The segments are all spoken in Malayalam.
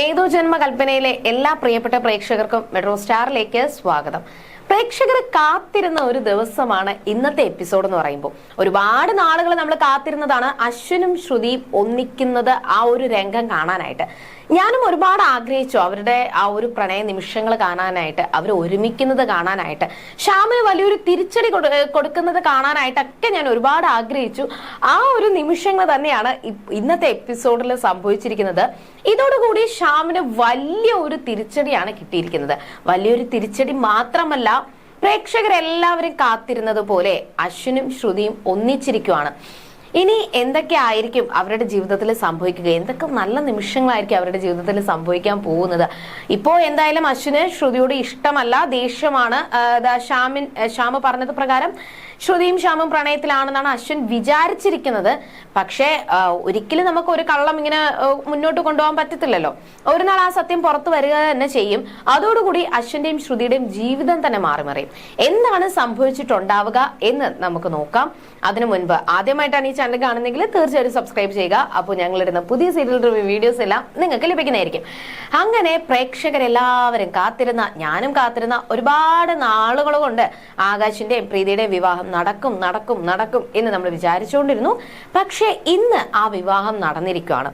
ഏതോ ജന്മകൽപ്പനയിലെ എല്ലാ പ്രിയപ്പെട്ട പ്രേക്ഷകർക്കും മെട്രോ സ്റ്റാറിലേക്ക് സ്വാഗതം. പ്രേക്ഷകർ കാത്തിരുന്ന ഒരു ദിവസമാണ് ഇന്നത്തെ എപ്പിസോഡ് എന്ന് പറയുമ്പോൾ. ഒരുപാട് നാളുകൾ നമ്മൾ കാത്തിരുന്നതാണ് അശ്വിനും ശ്രുതിയും ഒന്നിക്കുന്നത് ആ ഒരു രംഗം കാണാനായിട്ട്. ഞാനും ഒരുപാട് ആഗ്രഹിച്ചു അവരുടെ ആ ഒരു പ്രണയ നിമിഷങ്ങൾ കാണാനായിട്ട് അവർ ഒരുമിക്കുന്നത് കാണാനായിട്ട്. ശ്യാമിന് വലിയൊരു തിരിച്ചടി കൊടു- കൊടുക്കുന്നത് കാണാനായിട്ടൊക്കെ ഞാൻ ഒരുപാട് ആഗ്രഹിച്ചു. ആ ഒരു നിമിഷങ്ങൾ തന്നെയാണ് ഇന്നത്തെ എപ്പിസോഡിൽ സംഭവിച്ചിരിക്കുന്നത്. ഇതോടുകൂടി ശ്യാമിന് വലിയ ഒരു തിരിച്ചടിയാണ് കിട്ടിയിരിക്കുന്നത്. വലിയൊരു തിരിച്ചടി മാത്രമല്ല പ്രേക്ഷകരെല്ലാവരും കാത്തിരുന്നത് പോലെ അശ്വിനും ശ്രുതിയും ഒന്നിച്ചിരിക്കുവാണ്. ഇനി എന്തൊക്കെ ആയിരിക്കും അവരുടെ ജീവിതത്തിൽ സംഭവിക്കുക? എന്തൊക്കെ നല്ല നിമിഷങ്ങളായിരിക്കും അവരുടെ ജീവിതത്തിൽ സംഭവിക്കാൻ പോകുന്നത്? ഇപ്പോ എന്തായാലും അശ്വിന് ശ്രുതിയോട് ഇഷ്ടമല്ല ദേഷ്യമാണ്. ശ്യാമിൻ ശ്യാമ പറഞ്ഞത് പ്രകാരം ശ്രുതിയും ശ്യാമും പ്രണയത്തിലാണെന്നാണ് അശ്വിൻ വിചാരിച്ചിരിക്കുന്നത്. പക്ഷേ ഒരിക്കലും നമുക്ക് ഒരു കള്ളം ഇങ്ങനെ മുന്നോട്ട് കൊണ്ടുപോകാൻ പറ്റത്തില്ലല്ലോ. ഒരു നാൾ ആ സത്യം പുറത്തു വരിക തന്നെ ചെയ്യും. അതോടുകൂടി അശ്വിന്റെയും ശ്രുതിയുടെയും ജീവിതം തന്നെ മാറി മറിയും എന്താണ് സംഭവിച്ചിട്ടുണ്ടാവുക എന്ന് നമുക്ക് നോക്കാം. അതിനു മുൻപ് ആദ്യമായിട്ടാണ് ഈ ചാനൽ കാണുന്നെങ്കിൽ തീർച്ചയായും സബ്സ്ക്രൈബ് ചെയ്യുക. അപ്പോൾ ഞങ്ങളിടുന്ന പുതിയ സീരിയൽ റിവ്യൂ വീഡിയോസ് എല്ലാം നിങ്ങൾക്ക് ലഭിക്കുന്നതായിരിക്കും. അങ്ങനെ പ്രേക്ഷകരെല്ലാവരും കാത്തിരുന്ന ഞാനും കാത്തിരുന്ന ഒരുപാട് നാളുകൾ കൊണ്ട് ആകാശിന്റെയും പ്രീതിയുടെയും വിവാഹം നടക്കും നടക്കും നടക്കും എന്ന് നമ്മൾ വിചാരിച്ചുകൊണ്ടിരുന്നു. പക്ഷേ ഇന്ന് ആ വിവാഹം നടന്നിരിക്കുകയാണ്.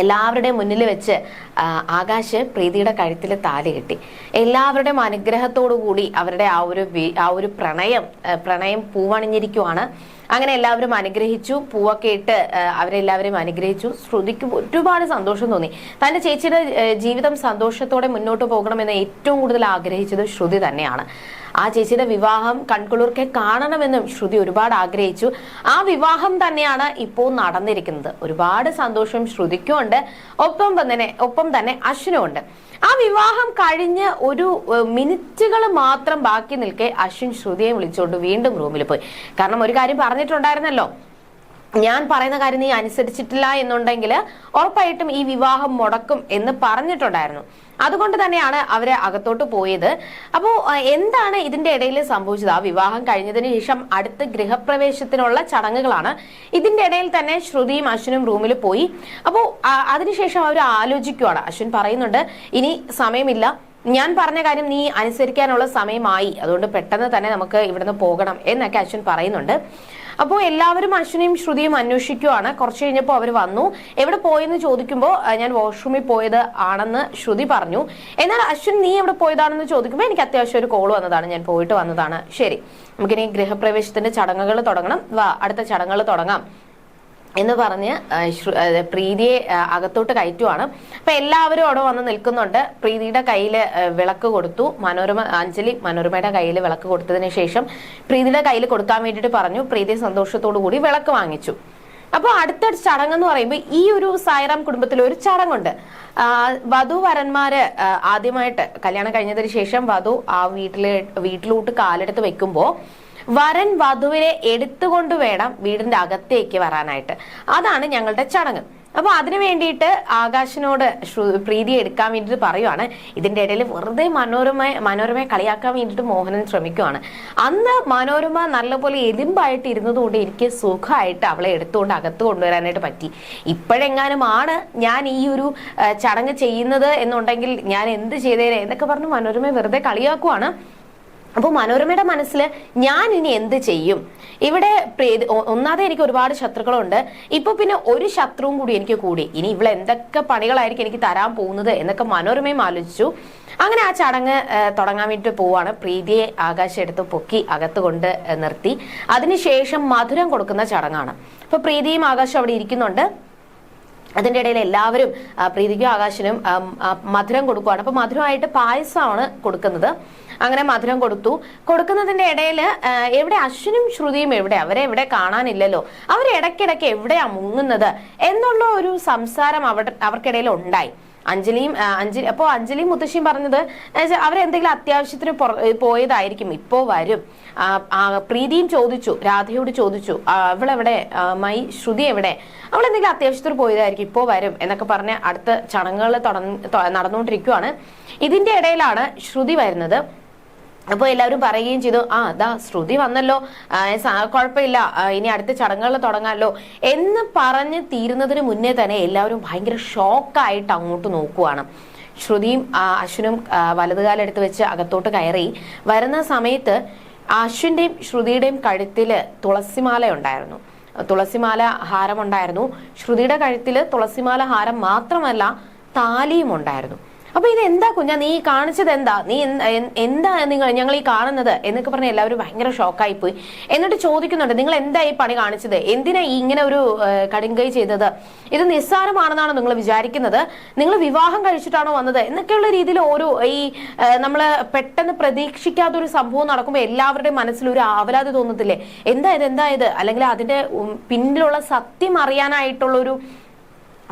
എല്ലാവരുടെയും മുന്നിൽ വെച്ച് ആകാശ് പ്രീതിയുടെ കഴുത്തിൽ താലി കെട്ടി. എല്ലാവരുടെയും അനുഗ്രഹത്തോടു കൂടി അവരുടെ ആ ഒരു ആ ഒരു പ്രണയം പ്രണയം പൂവണിഞ്ഞിരിക്കുവാണ്. അങ്ങനെ എല്ലാവരും അനുഗ്രഹിച്ചു പൂവൊക്കെ ഇട്ട് അവരെല്ലാവരെയും അനുഗ്രഹിച്ചു. ശ്രുതിക്ക് ഒരുപാട് സന്തോഷം തോന്നി. തന്റെ ചേച്ചിയുടെ ജീവിതം സന്തോഷത്തോടെ മുന്നോട്ട് പോകണമെന്ന് ഏറ്റവും കൂടുതൽ ആഗ്രഹിച്ചത് ശ്രുതി തന്നെയാണ്. ആ ചേച്ചിയുടെ വിവാഹം കൺകുളിർക്കെ കാണണമെന്നും ശ്രുതി ഒരുപാട് ആഗ്രഹിച്ചു. ആ വിവാഹം തന്നെയാണ് ഇപ്പോൾ നടന്നിരിക്കുന്നത്. ഒരുപാട് സന്തോഷം ശ്രുതിക്കും ഉണ്ട്. ഒപ്പം തന്നെ ഒപ്പം തന്നെ അശ്വിനും ഉണ്ട്. ആ വിവാഹം കഴിഞ്ഞ് ഒരു മിനിറ്റുകൾ മാത്രം ബാക്കി നിൽക്കെ അശ്വിൻ ശ്രുതിയെ വിളിച്ചുകൊണ്ട് വീണ്ടും റൂമിൽ പോയി. കാരണം ഒരു കാര്യം പറഞ്ഞിട്ടുണ്ടായിരുന്നല്ലോ. ഞാൻ പറയുന്ന കാര്യം നീ അനുസരിച്ചിട്ടില്ല എന്നുണ്ടെങ്കിൽ ഉറപ്പായിട്ടും ഈ വിവാഹം മുടക്കും എന്ന് പറഞ്ഞിട്ടുണ്ടായിരുന്നു. അതുകൊണ്ട് തന്നെയാണ് അവരെ അകത്തോട്ട് പോയത്. അപ്പോൾ എന്താണ് ഇതിന്റെ ഇടയിൽ സംഭവിച്ചത്? ആ വിവാഹം കഴിഞ്ഞതിന് ശേഷം അടുത്ത ഗൃഹപ്രവേശത്തിനുള്ള ചടങ്ങുകളാണ് ഇതിന്റെ ഇടയിൽ തന്നെ ശ്രുതിയും അശ്വിനും റൂമിൽ പോയി. അപ്പോൾ അതിനുശേഷം അവർ ആലോചിക്കുവാണ്. അശ്വിൻ പറയുന്നുണ്ട് ഇനി സമയമില്ല. ഞാൻ പറഞ്ഞ കാര്യം നീ അനുസരിക്കാനുള്ള സമയമായി. അതുകൊണ്ട് പെട്ടെന്ന് തന്നെ നമുക്ക് ഇവിടുന്ന് പോകണം എന്നൊക്കെ അശ്വിൻ പറയുന്നുണ്ട്. അപ്പോൾ എല്ലാവരും അശ്വിനെയും ശ്രുതിയും അന്വേഷിക്കുവാണ്. കുറച്ച് കഴിഞ്ഞപ്പോൾ അവർ വന്നു. എവിടെ പോയെന്ന് ചോദിക്കുമ്പോൾ ഞാൻ വാഷ്റൂമിൽ പോയത് ആണെന്ന് ശ്രുതി പറഞ്ഞു. എന്നാൽ അശ്വിൻ നീ എവിടെ പോയതാണെന്ന് ചോദിക്കുമ്പോൾ എനിക്ക് അത്യാവശ്യം ഒരു കോൾ വന്നതാണ്. ഞാൻ പോയിട്ട് വന്നതാണ്. ശരി. നമുക്കിനി ഗൃഹപ്രവേശത്തിന്റെ ചടങ്ങുകൾ തുടങ്ങണം. വാ അടുത്ത ചടങ്ങുകൾ തുടങ്ങാം. എന്ന് പറഞ്ഞ് പ്രീതിയെ അകത്തോട്ട് കയറ്റുവാണ്. അപ്പൊ എല്ലാവരും അവിടെ വന്ന് നിൽക്കുന്നുണ്ട്. പ്രീതിയുടെ കയ്യിൽ വിളക്ക് കൊടുത്തു. മനോരമ അഞ്ജലി മനോരമയുടെ കയ്യിൽ വിളക്ക് കൊടുത്തതിന് ശേഷം പ്രീതിയുടെ കയ്യിൽ കൊടുക്കാൻ വേണ്ടിയിട്ട് പറഞ്ഞു. പ്രീതി സന്തോഷത്തോടു കൂടി വിളക്ക് വാങ്ങിച്ചു. അപ്പൊ അടുത്ത ചടങ്ങ് എന്ന് പറയുമ്പോൾ ഈ ഒരു സായിറാം കുടുംബത്തിൽ ഒരു ചടങ്ങുണ്ട്. വധു വരന്മാര് ആദ്യമായിട്ട് കല്യാണം കഴിഞ്ഞതിന് ശേഷം വധു ആ വീട്ടിലെ വീട്ടിലോട്ട് കാലെടുത്ത് വെക്കുമ്പോ വരൻ വധുവിനെ എടുത്തുകൊണ്ട് വേണം വീടിന്റെ അകത്തേക്ക് വരാനായിട്ട്. അതാണ് ഞങ്ങളുടെ ചടങ്ങ്. അപ്പൊ അതിനു വേണ്ടിയിട്ട് ആകാശിനോട് പ്രീതി എടുക്കാൻ വേണ്ടിട്ട് പറയുവാണ്. ഇതിന്റെ ഇടയിൽ വെറുതെ മനോരമ മനോരമയെ കളിയാക്കാൻ വേണ്ടിട്ട് മോഹനൻ ശ്രമിക്കുവാണ്. അന്ന് മനോരമ നല്ലപോലെ എലിമ്പായിട്ട് ഇരുന്നതുകൊണ്ട് എനിക്ക് സുഖമായിട്ട് അവളെ എടുത്തുകൊണ്ട് അകത്ത് കൊണ്ടുവരാനായിട്ട് പറ്റി. ഇപ്പോഴെങ്ങാനും ആണ് ഞാൻ ഈ ഒരു ചടങ്ങ് ചെയ്യുന്നത് എന്നുണ്ടെങ്കിൽ ഞാൻ എന്ത് ചെയ്തേനെ എന്നൊക്കെ പറഞ്ഞ് മനോരമയെ വെറുതെ കളിയാക്കുവാണ്. അപ്പോൾ മനോരമയുടെ മനസ്സിൽ ഞാൻ ഇനി എന്ത് ചെയ്യും? ഇവിടെ ഒന്നാതെ എനിക്ക് ഒരുപാട് ശത്രുക്കളുണ്ട്. ഇപ്പൊ പിന്നെ ഒരു ശത്രുവും കൂടി എനിക്ക് കൂടി. ഇനി ഇവിടെ എന്തൊക്കെ പണികളായിരിക്കും എനിക്ക് തരാൻ പോകുന്നത് എന്നൊക്കെ മനോരമയും ആലോചിച്ചു. അങ്ങനെ ആ ചടങ്ങ് തുടങ്ങാൻ വേണ്ടി പോവാണ്. പ്രീതിയെ ആകാശം എടുത്ത് പൊക്കി അകത്ത് കൊണ്ട് നിർത്തി. അതിനുശേഷം മധുരം കൊടുക്കുന്ന ചടങ്ങാണ്. അപ്പൊ പ്രീതിയും ആകാശം അവിടെ ഇരിക്കുന്നുണ്ട്. അതിന്റെ ഇടയിൽ എല്ലാവരും പ്രീതിക്കും ആകാശിനും മധുരം കൊടുക്കുവാണ്. അപ്പൊ മധുരമായിട്ട് പായസമാണ് കൊടുക്കുന്നത്. അങ്ങനെ മധുരം കൊടുത്തു. കൊടുക്കുന്നതിന്റെ ഇടയിൽ എവിടെ അശ്വിനും ശ്രുതിയും എവിടെ? അവരെ എവിടെ കാണാനില്ലല്ലോ. അവർ ഇടയ്ക്കിടയ്ക്ക് എവിടെയാ മുങ്ങുന്നത് എന്നുള്ള ഒരു സംസാരം അവർ അവർക്കിടയിൽ ഉണ്ടായി. അഞ്ജലിയും അഞ്ജലി അപ്പോൾ അഞ്ജലിയും മുത്തശ്ശിയും പറഞ്ഞത് അവരെന്തെങ്കിലും അത്യാവശ്യത്തിന് പോയതായിരിക്കും. ഇപ്പോ വരും. പ്രീതിയും ചോദിച്ചു രാധയോട് ചോദിച്ചു അവളെവിടെ? മൈ ശ്രുതി എവിടെ? അവൾ എന്തെങ്കിലും അത്യാവശ്യത്തിന് പോയതായിരിക്കും ഇപ്പോ വരും എന്നൊക്കെ പറഞ്ഞ് അടുത്ത ചടങ്ങുകൾ നടന്നുകൊണ്ടിരിക്കുവാണ്. ഇതിന്റെ ഇടയിലാണ് ശ്രുതി വരുന്നത്. അപ്പോൾ എല്ലാവരും പറയുകയും ചെയ്തു ആ അതാ ശ്രുതി വന്നല്ലോ. കുഴപ്പമില്ല. ഇനി അടുത്ത ചടങ്ങുകൾ തുടങ്ങാമല്ലോ എന്ന് പറഞ്ഞ് തീരുന്നതിന് മുന്നേ തന്നെ എല്ലാവരും ഭയങ്കര ഷോക്കായിട്ട് അങ്ങോട്ട് നോക്കുവാണ്. ശ്രുതിയും അശ്വിനും വലതുകാലെടുത്ത് വെച്ച് അകത്തോട്ട് കയറി. വരുന്ന സമയത്ത് അശ്വിന്റെയും ശ്രുതിയുടെയും കഴുത്തിൽ തുളസിമാല ഉണ്ടായിരുന്നു. തുളസിമാല ഹാരമുണ്ടായിരുന്നു. ശ്രുതിയുടെ കഴുത്തിൽ തുളസിമാല ഹാരം മാത്രമല്ല താലിയും ഉണ്ടായിരുന്നു. അപ്പൊ ഇത് എന്താ കുഞ്ഞാ? നീ കാണിച്ചത് എന്താ നീ എന്താ നിങ്ങൾ ഞങ്ങൾ ഈ കാണുന്നത്? എന്നൊക്കെ പറഞ്ഞ് എല്ലാവരും ഭയങ്കര ഷോക്കായി പോയി എന്നിട്ട് ചോദിക്കുന്നുണ്ട് നിങ്ങൾ എന്താ ഈ പണി കാണിച്ചത്? എന്തിനാ ഇങ്ങനെ ഒരു കടുങ്കൈ ചെയ്തത്? ഇത് നിസ്സാരമാണെന്നാണ് നിങ്ങൾ വിചാരിക്കുന്നത്. നിങ്ങൾ വിവാഹം കഴിച്ചിട്ടാണോ വന്നത്? എന്നൊക്കെയുള്ള രീതിയിൽ ഓരോ ഈ നമ്മൾ പെട്ടെന്ന് പ്രതീക്ഷിക്കാത്ത ഒരു സംഭവം നടക്കുമ്പോൾ എല്ലാവരുടെയും മനസ്സിൽ ഒരു ആവലാതി തോന്നത്തില്ലേ? എന്താ ഇത്? എന്താ ഇത്? അല്ലെങ്കിൽ അതിന്റെ പിന്നിലുള്ള സത്യം അറിയാനായിട്ടുള്ള ഒരു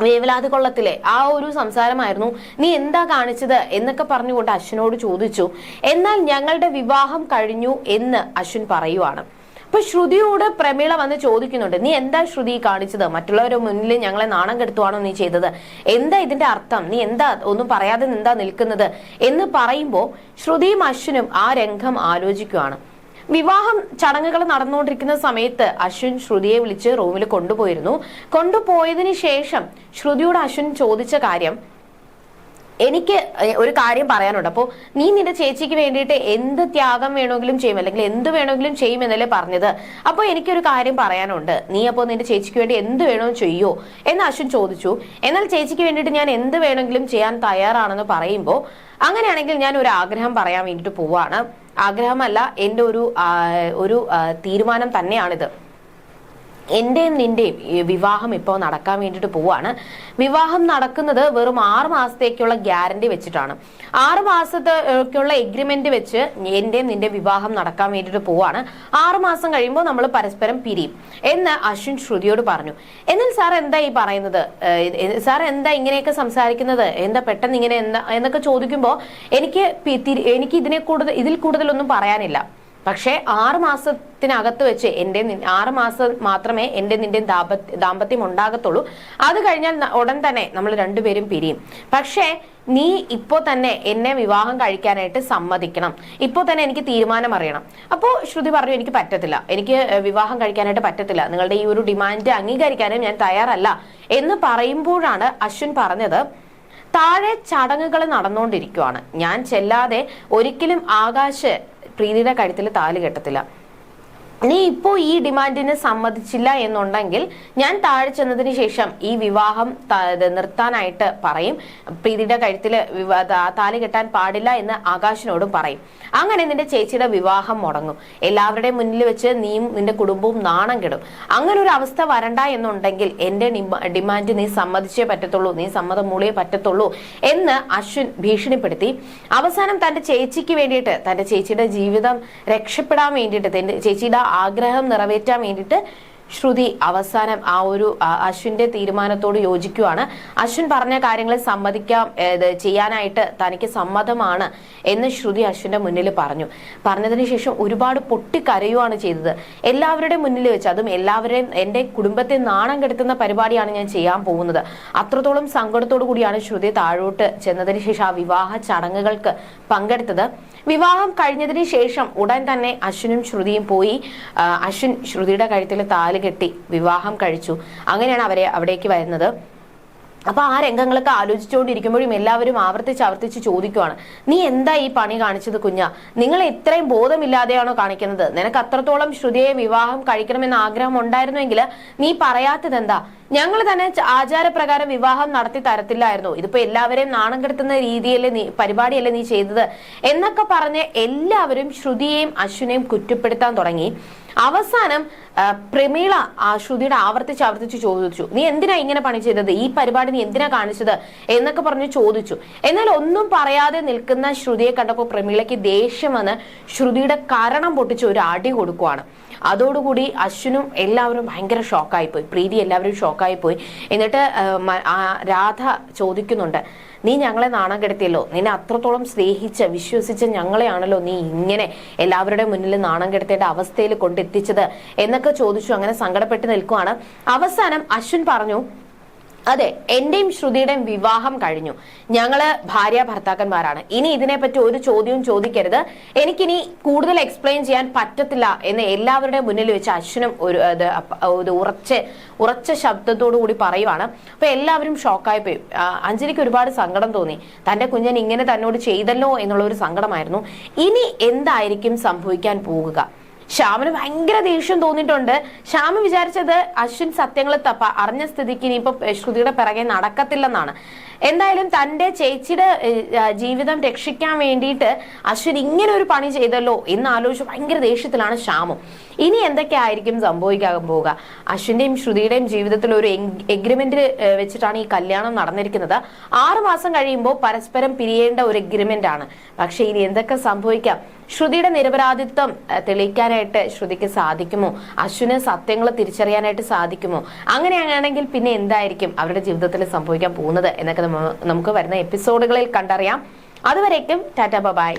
വേവലാതി കൊള്ളത്തിലെ ആ ഒരു സംസാരമായിരുന്നു നീ എന്താ കാണിച്ചത്? എന്നൊക്കെ പറഞ്ഞുകൊണ്ട് അശ്വിനോട് ചോദിച്ചു. എന്നാൽ ഞങ്ങളുടെ വിവാഹം കഴിഞ്ഞു എന്ന് അശ്വിൻ പറയുവാണ്. അപ്പൊ ശ്രുതിയോട് പ്രമീള വന്ന് ചോദിക്കുന്നുണ്ട് നീ എന്താ ശ്രുതി കാണിച്ചത്? മറ്റുള്ളവരെ മുന്നിൽ ഞങ്ങളെ നാണം കെടുത്തുവാണോ നീ ചെയ്തത്? എന്താ ഇതിന്റെ അർത്ഥം? നീ എന്താ ഒന്നും പറയാതെ എന്താ നിൽക്കുന്നത്? എന്ന് പറയുമ്പോൾ ശ്രുതിയും അശ്വിനും ആ രംഗം ആലോചിക്കുവാണ്. വിവാഹം ചടങ്ങുകൾ നടന്നുകൊണ്ടിരിക്കുന്ന സമയത്ത് അശ്വിൻ ശ്രുതിയെ വിളിച്ച് റൂമിൽ കൊണ്ടുപോയിരുന്നു. കൊണ്ടുപോയതിനു ശേഷം ശ്രുതിയോട് അശ്വിൻ ചോദിച്ച കാര്യം എനിക്ക് ഒരു കാര്യം പറയാനുണ്ട്. അപ്പോൾ നീ നിന്റെ ചേച്ചിക്ക് വേണ്ടിയിട്ട് എന്ത് ത്യാഗം വേണമെങ്കിലും ചെയ്യും അല്ലെങ്കിൽ എന്ത് വേണമെങ്കിലും ചെയ്യും എന്നല്ലേ പറഞ്ഞത്. അപ്പോൾ എനിക്കൊരു കാര്യം പറയാനുണ്ട്. നീ അപ്പോൾ നിന്റെ ചേച്ചിക്ക് വേണ്ടി എന്ത് വേണമെന്ന് ചെയ്യോ? എന്ന് അശ്വിൻ ചോദിച്ചു. എന്നാൽ ചേച്ചിക്ക് വേണ്ടിയിട്ട് ഞാൻ എന്ത് വേണമെങ്കിലും ചെയ്യാൻ തയ്യാറാണെന്ന് പറയുമ്പോൾ അങ്ങനെയാണെങ്കിൽ ഞാൻ ഒരു ആഗ്രഹം പറയാൻ വേണ്ടിയിട്ട് പോവാണ്. ആഗ്രഹമല്ല എന്റെ ഒരു ഒരു തീരുമാനം തന്നെയാണിത്. എന്റെയും നിന്റെയും വിവാഹം ഇപ്പോൾ നടക്കാൻ വേണ്ടിയിട്ട് പോവാണ്. വിവാഹം നടക്കുന്നത് വെറും ആറ് മാസത്തേക്കുള്ള ഗ്യാരണ്ടി വെച്ചിട്ടാണ്. ആറ് മാസത്തേക്കുള്ള എഗ്രിമെന്റ് വെച്ച് എന്റെയും നിന്റെ വിവാഹം നടക്കാൻ വേണ്ടിയിട്ട് പോവാണ്. ആറ് മാസം കഴിയുമ്പോൾ നമ്മൾ പരസ്പരം പിരിയും. എന്ന് അശ്വിൻ ശ്രുതിയോട് പറഞ്ഞു. എന്നാൽ സാർ എന്താ ഈ പറയുന്നത്? സാർ എന്താ ഇങ്ങനെയൊക്കെ സംസാരിക്കുന്നത്? എന്താ പെട്ടെന്ന് ഇങ്ങനെ എന്താ എന്നൊക്കെ ചോദിക്കുമ്പോൾ എനിക്ക് എനിക്ക് ഇതിനെ കൂടുതൽ ഇതിൽ കൂടുതലൊന്നും പറയാനില്ല. പക്ഷേ ആറ് മാസത്തിനകത്ത് വെച്ച് എന്റെ ആറ് മാസം മാത്രമേ എന്റെ നിന്റെ ദാമ്പത്യം ഉണ്ടാകത്തുള്ളൂ. അത് കഴിഞ്ഞാൽ ഉടൻ തന്നെ നമ്മൾ രണ്ടുപേരും പിരിയും. പക്ഷേ നീ ഇപ്പോൾ തന്നെ എന്നെ വിവാഹം കഴിക്കാനായിട്ട് സമ്മതിക്കണം. ഇപ്പോൾ തന്നെ എനിക്ക് തീരുമാനം അറിയണം. അപ്പോൾ ശ്രുതി പറഞ്ഞു എനിക്ക് പറ്റത്തില്ല. എനിക്ക് വിവാഹം കഴിക്കാനായിട്ട് പറ്റത്തില്ല. നിങ്ങളുടെ ഈ ഒരു ഡിമാൻഡ് അംഗീകരിക്കാനും ഞാൻ തയ്യാറല്ല. എന്ന് പറയുമ്പോഴാണ് അശ്വിൻ പറഞ്ഞത് താഴെ ചടങ്ങുകൾ നടന്നുകൊണ്ടിരിക്കുവാണ് ഞാൻ ചെല്ലാതെ ഒരിക്കലും ആകാശ് പ്രീതിയുടെ കഴുത്തിൽ താലി കെട്ടത്തില്ല. നീ ഇപ്പോ ഈ ഡിമാൻഡിന് സമ്മതിച്ചില്ല എന്നുണ്ടെങ്കിൽ ഞാൻ താഴെ ചെന്നതിന് ശേഷം ഈ വിവാഹം നിർത്താനായിട്ട് പറയും. പ്രീതിയുടെ ത- താലി കെട്ടാൻ പാടില്ല എന്ന് ആകാശിനോടും പറയും. അങ്ങനെ നിന്റെ ചേച്ചിയുടെ വിവാഹം മുടങ്ങും. എല്ലാവരുടെയും മുന്നിൽ വെച്ച് നീയും നിന്റെ കുടുംബവും നാണം കെടും. അങ്ങനെ ഒരു അവസ്ഥ വരണ്ട എന്നുണ്ടെങ്കിൽ എന്റെ ഡിമാൻഡ് നീ സമ്മതിച്ചേ പറ്റത്തുള്ളൂ നീ സമ്മതം മൂളിയേ പറ്റത്തുള്ളൂ എന്ന് അശ്വിൻ ഭീഷണിപ്പെടുത്തി. അവസാനം തന്റെ ചേച്ചിക്ക് വേണ്ടിയിട്ട് തന്റെ ചേച്ചിയുടെ ജീവിതം രക്ഷപ്പെടാൻ വേണ്ടിയിട്ട് തന്റെ ചേച്ചിയുടെ ആഗ്രഹം നിറവേറ്റാൻ വേണ്ടിയിട്ട് ശ്രുതി അവസാനം ആ ഒരു അശ്വിന്റെ തീരുമാനത്തോട് യോജിക്കുവാണ്. അശ്വിൻ പറഞ്ഞ കാര്യങ്ങളെ സമ്മതിക്കാം ചെയ്യാനായിട്ട് തനിക്ക് സമ്മതമാണ് എന്ന് ശ്രുതി അശ്വിന്റെ മുന്നിൽ പറഞ്ഞു. പറഞ്ഞതിന് ശേഷം ഒരുപാട് പൊട്ടിക്കരയുവാണ് ചെയ്തത്. എല്ലാവരുടെ മുന്നിൽ വെച്ച് അതും എല്ലാവരെയും എന്റെ കുടുംബത്തെ നാണം കെടുത്തുന്ന പരിപാടിയാണ് ഞാൻ ചെയ്യാൻ പോകുന്നത്. അത്രത്തോളം സങ്കടത്തോടു കൂടിയാണ് ശ്രുതി താഴോട്ട് ചെന്നതിന് ശേഷം ആ വിവാഹ ചടങ്ങുകൾക്ക് പങ്കെടുത്തത്. വിവാഹം കഴിഞ്ഞതിന് ശേഷം ഉടൻ തന്നെ അശ്വിനും ശ്രുതിയും പോയി. അശ്വിൻ ശ്രുതിയുടെ കഴുത്തിൽ താൽ കെട്ടി വിവാഹം കഴിച്ചു. അങ്ങനെയാണ് അവരെ അവിടേക്ക് വരുന്നത്. അപ്പൊ ആ രംഗങ്ങളൊക്കെ ആലോചിച്ചുകൊണ്ടിരിക്കുമ്പോഴും എല്ലാവരും ആവർത്തിച്ച് ആവർത്തിച്ച് ചോദിക്കുവാണ് നീ എന്താ ഈ പണി കാണിച്ചത് കുഞ്ഞ? നിങ്ങൾ ഇത്രയും ബോധമില്ലാതെയാണോ കാണിക്കുന്നത്? നിനക്ക് അത്രത്തോളം ശ്രുതിയെ വിവാഹം കഴിക്കണമെന്ന് ആഗ്രഹം ഉണ്ടായിരുന്നുവെങ്കിൽ നീ പറയാത്തത് എന്താ ഞങ്ങൾ തന്നെ ആചാരപ്രകാരം വിവാഹം നടത്തി തരത്തില്ലായിരുന്നു. ഇതിപ്പോ എല്ലാവരെയും നാണം കെടുത്തുന്ന രീതിയല്ലേ നീ പരിപാടിയല്ലേ നീ ചെയ്തത്? എന്നൊക്കെ പറഞ്ഞ് എല്ലാവരും ശ്രുതിയെയും അശ്വിനെയും കുറ്റപ്പെടുത്താൻ തുടങ്ങി. അവസാനം പ്രമീള ശ്രുതിയുടെ ആവർത്തിച്ച് ആവർത്തിച്ച് ചോദിച്ചു നീ എന്തിനാ ഇങ്ങനെ പണി ചെയ്തത്? ഈ പരിപാടി നീ എന്തിനാ കാണിച്ചത്? എന്നൊക്കെ പറഞ്ഞ് ചോദിച്ചു. എന്നാൽ ഒന്നും പറയാതെ നിൽക്കുന്ന ശ്രുതിയെ കണ്ടപ്പോൾ പ്രമീളയ്ക്ക് ദേഷ്യം വന്ന് ശ്രുതിയുടെ കാരണം പൊട്ടിച്ച് ഒരു അടി കൊടുക്കുവാണ്. അതോടുകൂടി അശ്വിനും എല്ലാവരും ഭയങ്കര ഷോക്കായി പോയി പ്രീതി എല്ലാവരും ഷോക്കായി പോയി എന്നിട്ട് രാധ ചോദിക്കുന്നുണ്ട് നീ ഞങ്ങളെ നാണം കെടുത്തിയല്ലോ. നിന്നെ അത്രത്തോളം സ്നേഹിച്ച് വിശ്വസിച്ച് ഞങ്ങളെയാണല്ലോ നീ ഇങ്ങനെ എല്ലാവരുടെ മുന്നിൽ നാണം കെടുത്തേണ്ട അവസ്ഥയിൽ കൊണ്ടെത്തിച്ചത് എന്നൊക്കെ ചോദിച്ചു. അങ്ങനെ സങ്കടപ്പെട്ട് നിൽക്കുവാണ്. അവസാനം അശ്വിൻ പറഞ്ഞു അതെ എന്റെയും ശ്രുതിയുടെയും വിവാഹം കഴിഞ്ഞു. ഞങ്ങൾ ഭാര്യ ഭർത്താക്കന്മാരാണ്. ഇനി ഇതിനെപ്പറ്റി ഒരു ചോദ്യവും ചോദിക്കരുത്. എനിക്കിനി കൂടുതൽ എക്സ്പ്ലെയിൻ ചെയ്യാൻ പറ്റത്തില്ല എന്ന് എല്ലാവരുടെയും മുന്നിൽ വെച്ച് അശ്വനും ഒരു ഉറച്ച ഉറച്ച ശബ്ദത്തോടു കൂടി പറയുവാണ്. അപ്പൊ എല്ലാവരും ഷോക്കായി പോയി. അഞ്ജലിക്ക് ഒരുപാട് സങ്കടം തോന്നി. തന്റെ കുഞ്ഞൻ ഇങ്ങനെ തന്നോട് ചെയ്തല്ലോ എന്നുള്ള ഒരു സങ്കടമായിരുന്നു. ഇനി എന്തായിരിക്കും സംഭവിക്കാൻ പോകുക? ശ്യാമിന് ഭയങ്കര ദേഷ്യം തോന്നിയിട്ടുണ്ട്. ശ്യാമ് വിചാരിച്ചത് അശ്വിൻ സത്യങ്ങൾ തപ്പ അറിഞ്ഞ സ്ഥിതിക്ക് ഇനിയിപ്പോ ശ്രുതിയുടെ പിറകെ നടക്കത്തില്ലെന്നാണ്. എന്തായാലും തന്റെ ചേച്ചിയുടെ ജീവിതം രക്ഷിക്കാൻ വേണ്ടിയിട്ട് അശ്വിൻ ഇങ്ങനെ ഒരു പണി ചെയ്തല്ലോ എന്ന് ആലോചിച്ച് ഭയങ്കര ദേഷ്യത്തിലാണ് ശ്യാമും. ഇനി എന്തൊക്കെ ആയിരിക്കും സംഭവിക്കാൻ പോവുക? അശ്വിന്റെയും ശ്രുതിയുടെയും ജീവിതത്തിൽ ഒരു എഗ്രിമെന്റ് വെച്ചിട്ടാണ് ഈ കല്യാണം നടന്നിരിക്കുന്നത്. ആറു മാസം കഴിയുമ്പോൾ പരസ്പരം പിരിയേണ്ട ഒരു എഗ്രിമെന്റ് ആണ്. പക്ഷെ ഇനി എന്തൊക്കെ സംഭവിക്കാം? ശ്രുതിയുടെ നിരപരാധിത്വം ഏഹ്, തെളിയിക്കാനായിട്ട് ശ്രുതിക്ക് സാധിക്കുമോ? അശ്വിന് സത്യങ്ങൾ തിരിച്ചറിയാനായിട്ട് സാധിക്കുമോ? അങ്ങനെയാണെങ്കിൽ പിന്നെ എന്തായിരിക്കും അവരുടെ ജീവിതത്തിൽ സംഭവിക്കാൻ പോകുന്നത് എന്നൊക്കെ നമുക്ക് വരുന്ന എപ്പിസോഡുകളിൽ കണ്ടറിയാം. അതുവരേക്കും ടാറ്റ ബൈ